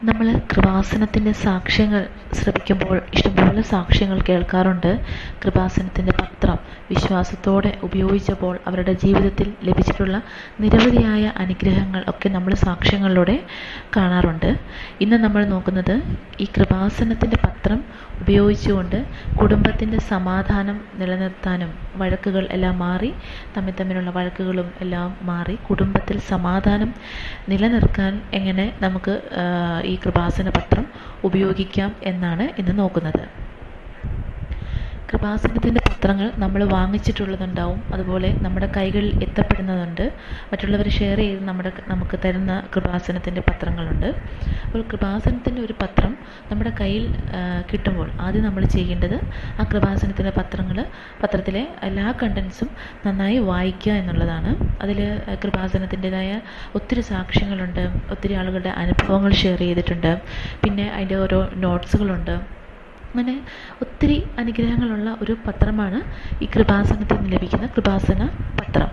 നമ്മൾ കൃപാസനത്തിന്റെ സാക്ഷ്യങ്ങൾ ശ്രവിക്കുമ്പോൾ ഇഷ്ടംപോലെ സാക്ഷ്യങ്ങൾ കേൾക്കാറുണ്ട്. കൃപാസനത്തിന്റെ പത്രം വിശ്വാസത്തോടെ ഉപയോഗിച്ചപ്പോൾ അവരുടെ ജീവിതത്തിൽ ലഭിച്ചിട്ടുള്ള നിരവധിയായ അനുഗ്രഹങ്ങൾ ഒക്കെ നമ്മൾ സാക്ഷ്യങ്ങളിലൂടെ കാണാറുണ്ട്. ഇന്ന് നമ്മൾ നോക്കുന്നത് ഈ കൃപാസനത്തിന്റെ പത്രം ഉപയോഗിച്ചുകൊണ്ട് കുടുംബത്തിന്റെ സമാധാനം നിലനിർത്താനും വഴക്കുകൾ എല്ലാം മാറി തമ്മിൽ തമ്മിലുള്ള വഴക്കുകളും എല്ലാം മാറി കുടുംബത്തിൽ സമാധാനം നിലനിർത്താൻ എങ്ങനെ നമുക്ക് ഈ കൃപാസന പത്രം ഉപയോഗിക്കാം എന്നാണ് ഇന്ന് നോക്കുന്നത്. കൃപാസനത്തിന്റെ പത്രങ്ങൾ നമ്മൾ വാങ്ങിച്ചിട്ടുള്ളതുണ്ടാവും. അതുപോലെ നമ്മുടെ കൈകളിൽ എത്തപ്പെടുന്നതുണ്ട്. മറ്റുള്ളവർ ഷെയർ ചെയ്ത് നമ്മുടെ നമുക്ക് തരുന്ന കൃപാസനത്തിന്റെ പത്രങ്ങളുണ്ട്. അപ്പോൾ കൃപാസനത്തിന്റെ ഒരു പത്രം നമ്മുടെ കയ്യിൽ കിട്ടുമ്പോൾ ആദ്യം നമ്മൾ ചെയ്യേണ്ടത് ആ കൃപാസനത്തിന്റെ പത്രങ്ങൾ പത്രത്തിലെ എല്ലാ കണ്ടൻസും നന്നായി വായിക്കുക എന്നുള്ളതാണ്. അതിൽ കൃപാസനത്തിന്റെതായ ഒത്തിരി സാക്ഷ്യങ്ങളുണ്ട് ഒത്തിരി ആളുകളുടെ അനുഭവങ്ങൾ ഷെയർ ചെയ്തിട്ടുണ്ട്. പിന്നെ അതിന്റെ ഓരോ നോട്ട്സുകളുണ്ട് അങ്ങനെ ഒത്തിരി അനുഗ്രഹങ്ങളുള്ള ഒരു പത്രമാണ് ഈ കൃപാസനത്തിൽ നിന്ന് ലഭിക്കുന്ന കൃപാസന പത്രം.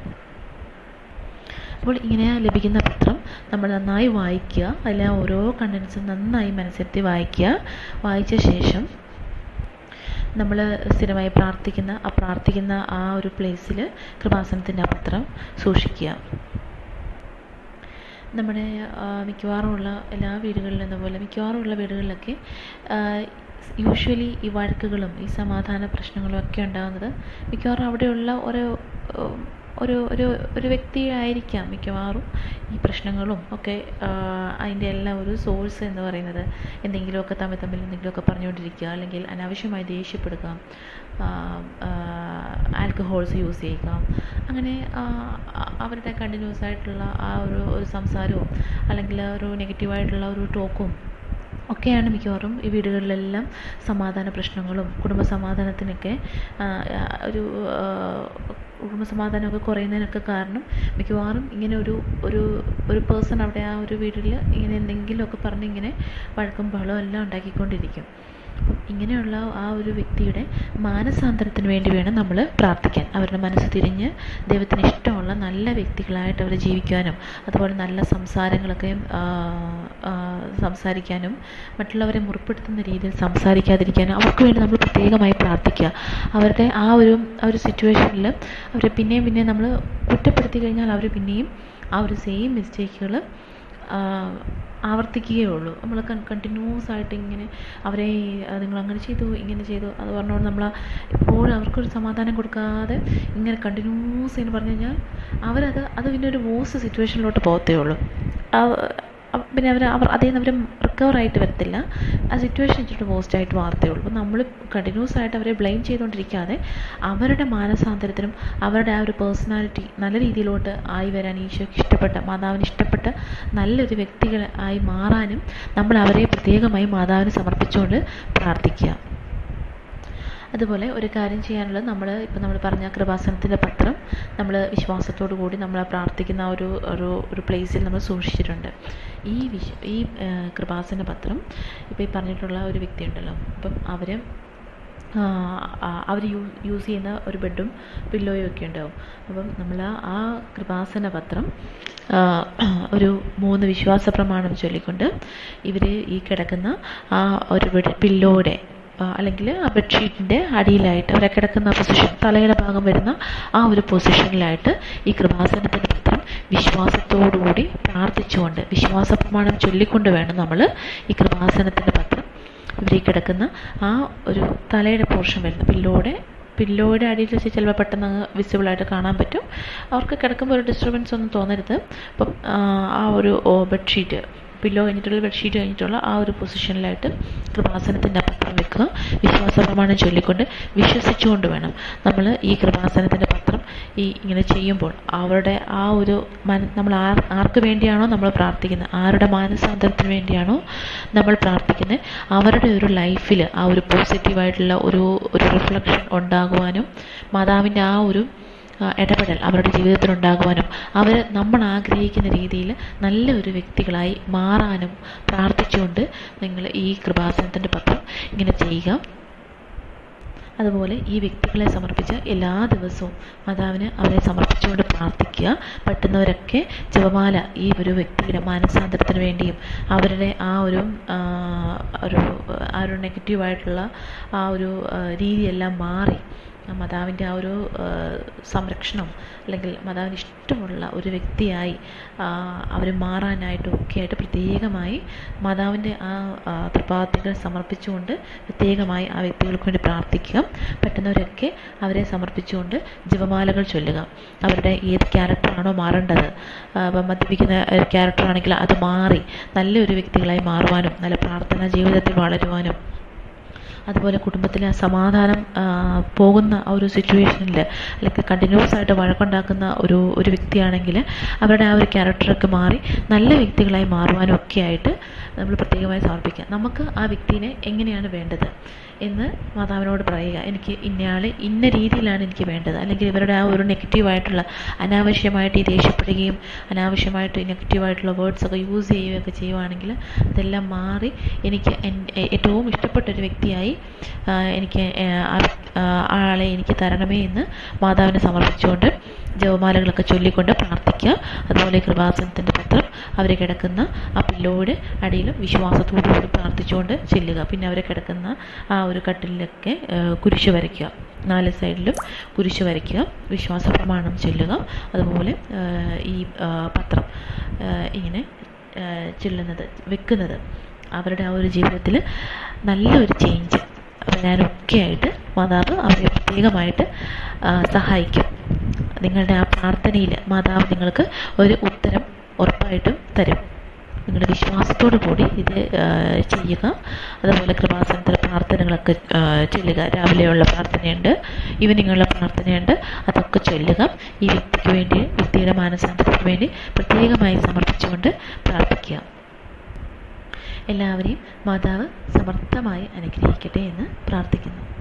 അപ്പോൾ ഇങ്ങനെ ലഭിക്കുന്ന പത്രം നമ്മൾ നന്നായി വായിക്കുക അതിലെ ഓരോ കണ്ടൻസും നന്നായി മനസ്സിരുത്തി വായിക്കുക. വായിച്ച ശേഷം നമ്മൾ സ്ഥിരമായി പ്രാർത്ഥിക്കുന്ന ആ പ്രാർത്ഥിക്കുന്ന ആ ഒരു പ്ലേസിൽ കൃപാസനത്തിന്റെ ആ പത്രം സൂക്ഷിക്കുക. നമ്മുടെ മിക്കവാറുമുള്ള എല്ലാ വീടുകളിലും അതുപോലെ പോലെ മിക്കവാറും ഉള്ള വീടുകളിലൊക്കെ യൂഷ്വലി ഈ വഴക്കുകളും ഈ സമാധാന പ്രശ്നങ്ങളും ഒക്കെ ഉണ്ടാകുന്നത് മിക്കവാറും അവിടെയുള്ള ഓരോ ഒരു ഒരു ഒരു വ്യക്തിയായിരിക്കാം മിക്കവാറും ഈ പ്രശ്നങ്ങളും ഒക്കെ അതിന്റെ എല്ലാം ഒരു സോഴ്സ് എന്ന് പറയുന്നത്. എന്തെങ്കിലുമൊക്കെ തമ്മിൽ തമ്മിൽ എന്തെങ്കിലുമൊക്കെ പറഞ്ഞുകൊണ്ടിരിക്കുക അല്ലെങ്കിൽ അനാവശ്യമായി ദേഷ്യപ്പെടുക ആൽക്കഹോൾസ് യൂസ് ചെയ്യുക. അങ്ങനെ അവരുടെ കണ്ടിന്യൂസ് ആയിട്ടുള്ള ആ ഒരു ഒരു സംസാരവും അല്ലെങ്കിൽ ഒരു നെഗറ്റീവായിട്ടുള്ള ഒരു ടോക്കും ഒക്കെയാണ് മിക്കവാറും ഈ വീടുകളിലെല്ലാം സമാധാന പ്രശ്നങ്ങളും കുടുംബ സമാധാനത്തിനൊക്കെ ഒരു കുടുംബ സമാധാനമൊക്കെ കുറയുന്നതിനൊക്കെ കാരണം മിക്കവാറും ഇങ്ങനെ ഒരു ഒരു ഒരു പേഴ്സൺ അവിടെ ആ ഒരു വീട്ടിൽ ഇങ്ങനെ എന്തെങ്കിലുമൊക്കെ പറഞ്ഞ് ഇങ്ങനെ വഴക്കും ബഹളവും എല്ലാം ഉണ്ടാക്കിക്കൊണ്ടിരിക്കും. ഇങ്ങനെയുള്ള ആ ഒരു വ്യക്തിയുടെ മാനസാന്തരത്തിന് വേണ്ടി വേണം നമ്മൾ പ്രാർത്ഥിക്കാൻ. അവരുടെ മനസ്സ് തിരിഞ്ഞ് ദൈവത്തിന് ഇഷ്ടമുള്ള നല്ല വ്യക്തികളായിട്ട് അവർ ജീവിക്കാനും അതുപോലെ നല്ല സംസാരങ്ങളൊക്കെ സംസാരിക്കാനും മറ്റുള്ളവരെ മുറിപ്പെടുത്തുന്ന രീതിയിൽ സംസാരിക്കാതിരിക്കാനും അവർക്ക് വേണ്ടി നമ്മൾ പ്രത്യേകമായി പ്രാർത്ഥിക്കുക. അവരുടെ ആ ഒരു ആ ഒരു സിറ്റുവേഷനിൽ അവരെ പിന്നെയും പിന്നെയും നമ്മൾ കുറ്റപ്പെടുത്തി കഴിഞ്ഞാൽ അവർ പിന്നെയും ആ ഒരു സെയിം മിസ്റ്റേക്കുകൾ ആവർത്തിക്കുകയേ ഉള്ളൂ. നമ്മൾ കണ്ടിന്യൂസ് ആയിട്ട് ഇങ്ങനെ അവരെ നിങ്ങൾ അങ്ങനെ ചെയ്തു ഇങ്ങനെ ചെയ്തു അത് പറഞ്ഞുകൊണ്ട് നമ്മൾ എപ്പോഴും അവർക്കൊരു സമാധാനം കൊടുക്കാതെ ഇങ്ങനെ കണ്ടിന്യൂസ് എന്ന് പറഞ്ഞു കഴിഞ്ഞാൽ അവരത് അത് പിന്നെ ഒരു വോസ് സിറ്റുവേഷനിലോട്ട് പോകത്തേ ഉള്ളൂ. പിന്നെ അവർ അവർ നിന്ന് അവർ റിക്കവർ ആയിട്ട് വരത്തില്ല. ആ സിറ്റുവേഷൻ വെച്ചിട്ട് പോസ്റ്റായിട്ട് മാറത്തേ ഉള്ളൂ. നമ്മൾ കണ്ടിന്യൂസ് ആയിട്ട് അവരെ ബ്ലെയിം ചെയ്തുകൊണ്ടിരിക്കാതെ അവരുടെ മാനസാന്തരത്തിനും അവരുടെ ആ ഒരു പേഴ്സണാലിറ്റി നല്ല രീതിയിലോട്ട് ആയി വരാൻ ഈശോയ്ക്ക് ഇഷ്ടപ്പെട്ട മാതാവിന് ഇഷ്ടപ്പെട്ട നല്ലൊരു വ്യക്തികൾ ആയി മാറാനും നമ്മൾ അവരെ പ്രത്യേകമായി മാതാവിന് സമർപ്പിച്ചുകൊണ്ട് പ്രാർത്ഥിക്കുക. അതുപോലെ ഒരു കാര്യം ചെയ്യാനുള്ളത് നമ്മൾ ഇപ്പം നമ്മൾ പറഞ്ഞ കൃപാസനത്തിന്റെ പത്രം നമ്മൾ വിശ്വാസത്തോടു കൂടി നമ്മൾ പ്രാർത്ഥിക്കുന്ന ഒരു ഒരു ഒരു പ്ലേസിൽ നമ്മൾ സൂക്ഷിച്ചിട്ടുണ്ട്. ഈ വിശ് ഈ കൃപാസന പത്രം ഇപ്പോൾ ഈ പറഞ്ഞിട്ടുള്ള ഒരു വ്യക്തി ഉണ്ടല്ലോ. അപ്പം അവർ അവർ യൂ യൂസ് ചെയ്യുന്ന ഒരു ബെഡും പില്ലോയും ഒക്കെ ഉണ്ടാവും. അപ്പം നമ്മൾ ആ കൃപാസന പത്രം ഒരു മൂന്ന് വിശ്വാസ പ്രമാണം ചൊല്ലിക്കൊണ്ട് ഇവർ ഈ കിടക്കുന്ന ആ ഒരു പില്ലോയുടെ അല്ലെങ്കിൽ ആ ബെഡ്ഷീറ്റിന്റെ അടിയിലായിട്ട് അവരെ കിടക്കുന്ന പൊസിഷൻ തലയുടെ ഭാഗം വരുന്ന ആ ഒരു പൊസിഷനിലായിട്ട് ഈ കൃപാസനത്തിന്റെ പത്രം വിശ്വാസത്തോടുകൂടി പ്രാർത്ഥിച്ചുകൊണ്ട് വിശ്വാസ പ്രമാണം ചൊല്ലിക്കൊണ്ട് വേണം നമ്മൾ ഈ കൃപാസനത്തിന്റെ പത്രം ഇവരീ കിടക്കുന്ന ആ ഒരു തലയുടെ പോർഷൻ വരുന്ന പില്ലോടെ പില്ലോയുടെ അടിയിൽ വെച്ച് ചിലപ്പോൾ പെട്ടെന്ന് വിസിബിളായിട്ട് കാണാൻ പറ്റും. അവർക്ക് കിടക്കുമ്പോൾ ഒരു ഡിസ്റ്റർബൻസ് ഒന്നും തോന്നരുത്. അപ്പം ആ ഒരു ബെഡ്ഷീറ്റ് പില്ലോ കഴിഞ്ഞിട്ടുള്ള ബെഡ്ഷീറ്റ് കഴിഞ്ഞിട്ടുള്ള ആ ഒരു പൊസിഷനിലായിട്ട് കൃപാസനത്തിന്റെ പത്രം വെക്കുക. വിശ്വാസ പ്രമാണം ചൊല്ലിക്കൊണ്ട് വിശ്വസിച്ചുകൊണ്ട് വേണം നമ്മൾ ഈ കൃപാസനത്തിന്റെ പത്രം ഈ ഇങ്ങനെ ചെയ്യുമ്പോൾ അവരുടെ ആ ഒരു മന നമ്മൾ ആർ ആർക്ക് വേണ്ടിയാണോ നമ്മൾ പ്രാർത്ഥിക്കുന്നത്? ആരുടെ മാനസാന്തരത്തിന് വേണ്ടിയാണോ നമ്മൾ പ്രാർത്ഥിക്കുന്നത്? അവരുടെ ഒരു ലൈഫിൽ ആ ഒരു പോസിറ്റീവായിട്ടുള്ള ഒരു ഒരു റിഫ്ലക്ഷൻ ഉണ്ടാകുവാനും മാതാവിന്റെ ആ ഒരു ഇടപെടൽ അവരുടെ ജീവിതത്തിൽ ഉണ്ടാകുവാനും അവർ നമ്മൾ ആഗ്രഹിക്കുന്ന രീതിയിൽ നല്ല ഒരു വ്യക്തികളായി മാറാനും പ്രാർത്ഥിച്ചുകൊണ്ട് നിങ്ങൾ ഈ കൃപാസനത്തിന്റെ പത്രം ഇങ്ങനെ ചെയ്യുക. അതുപോലെ ഈ വ്യക്തികളെ സമർപ്പിച്ച് എല്ലാ ദിവസവും മാതാവിന് അവരെ സമർപ്പിച്ചുകൊണ്ട് പ്രാർത്ഥിക്കുക. പറ്റുന്നവരൊക്കെ ജപമാല ഈ ഒരു വ്യക്തിയുടെ മാനസാന്തരത്തിന് വേണ്ടിയും അവരുടെ ആ ഒരു ഒരു ആ ഒരു നെഗറ്റീവായിട്ടുള്ള ആ ഒരു രീതിയെല്ലാം മാറി മാതാവിന്റെ ആ ഒരു സംരക്ഷണം അല്ലെങ്കിൽ മാതാവിന് ഇഷ്ടമുള്ള ഒരു വ്യക്തിയായി അവർ മാറാനായിട്ടും ഒക്കെയായിട്ട് പ്രത്യേകമായി മാതാവിന്റെ ആ പ്രഭാതത്തിൽ സമർപ്പിച്ചുകൊണ്ട് പ്രത്യേകമായി ആ വ്യക്തികൾക്ക് വേണ്ടി പ്രാർത്ഥിക്കുക. പറ്റുന്നവരൊക്കെ അവരെ സമർപ്പിച്ചുകൊണ്ട് ജപമാലകൾ ചൊല്ലുക. അവരുടെ ഏത് ക്യാരക്ടറാണോ മാറേണ്ടത്. മദ്യപിക്കുന്ന ക്യാരക്ടറാണെങ്കിൽ അത് മാറി നല്ലൊരു വ്യക്തികളായി മാറുവാനും നല്ല പ്രാർത്ഥനാ ജീവിതത്തിൽ വളരുവാനും അതുപോലെ കുടുംബത്തിലെ സമാധാനം പോകുന്ന ആ ഒരു സിറ്റുവേഷനിൽ അല്ലെങ്കിൽ കണ്ടിന്യൂസ് ആയിട്ട് വഴക്കുണ്ടാക്കുന്ന ഒരു ഒരു വ്യക്തിയാണെങ്കിൽ അവരുടെ ആ ഒരു ക്യാരക്ടറൊക്കെ മാറി നല്ല വ്യക്തികളായി മാറുവാനും ഒക്കെ ആയിട്ട് നമ്മൾ പ്രത്യേകമായി സമർപ്പിക്കുക നമുക്ക് ആ വ്യക്തിനെ എങ്ങനെയാണ് വേണ്ടത് എന്ന് മാതാവിനോട് പറയുക. എനിക്ക് ഇന്നയാളെ ഇന്ന രീതിയിലാണ് എനിക്ക് വേണ്ടത്. അല്ലെങ്കിൽ ഇവരുടെ ആ ഒരു നെഗറ്റീവായിട്ടുള്ള അനാവശ്യമായിട്ട് ഈ ദേഷ്യപ്പെടുകയും അനാവശ്യമായിട്ട് നെഗറ്റീവായിട്ടുള്ള വേർഡ്സൊക്കെ യൂസ് ചെയ്യുകയൊക്കെ ചെയ്യുവാണെങ്കിൽ അതെല്ലാം മാറി എനിക്ക് ഏറ്റവും ഇഷ്ടപ്പെട്ട ഒരു വ്യക്തിയായി എനിക്ക് ആളെ എനിക്ക് തരണമേ എന്ന് മാതാവിനെ സമർപ്പിച്ചുകൊണ്ട് ജപമാലകളൊക്കെ ചൊല്ലിക്കൊണ്ട് പ്രാർത്ഥിക്കുക അതുപോലെ കൃപാസനത്തിന്റെ പത്രം അവർ കിടക്കുന്ന ആ പില്ലോയുടെ അടിയിലും വിശ്വാസത്തോടു കൂടി പ്രാർത്ഥിച്ചുകൊണ്ട് ചെല്ലുക. പിന്നെ അവർ കിടക്കുന്ന ആ ഒരു കട്ടിലൊക്കെ കുരിശ് വരയ്ക്കുക. നാല് സൈഡിലും കുരിശ് വരയ്ക്കുക. വിശ്വാസ പ്രമാണം ചെല്ലുക. അതുപോലെ ഈ പത്രം ഇങ്ങനെ ചെല്ലുന്നത് വെക്കുന്നത്. അവരുടെ ആ ഒരു ജീവിതത്തിൽ നല്ലൊരു ചേഞ്ച് വരാനൊക്കെ ആയിട്ട് മാതാവ് അവരെ പ്രത്യേകമായിട്ട് സഹായിക്കും. നിങ്ങളുടെ ആ പ്രാർത്ഥനയിൽ മാതാവ് നിങ്ങൾക്ക് ഒരു ഉത്തരം ഉറപ്പായിട്ടും തരും. നിങ്ങളുടെ വിശ്വാസത്തോടു കൂടി ഇത് ചെയ്യുക. അതുപോലെ കൃപാസനത്തിലെ പ്രാർത്ഥനകളൊക്കെ ചൊല്ലുക. രാവിലെയുള്ള പ്രാർത്ഥനയുണ്ട് ഈവനിങ്ങുള്ള പ്രാർത്ഥനയുണ്ട് അതൊക്കെ ചൊല്ലുക. ഈ വ്യക്തിക്ക് വേണ്ടി വ്യക്തിയുടെ മാനസാന്തരത്തിന് വേണ്ടി പ്രത്യേകമായി സമർപ്പിച്ചുകൊണ്ട് പ്രാർത്ഥിക്കുക. എല്ലാവരെയും മാതാവ് സമർത്ഥമായി അനുഗ്രഹിക്കട്ടെ എന്ന് പ്രാർത്ഥിക്കുന്നു.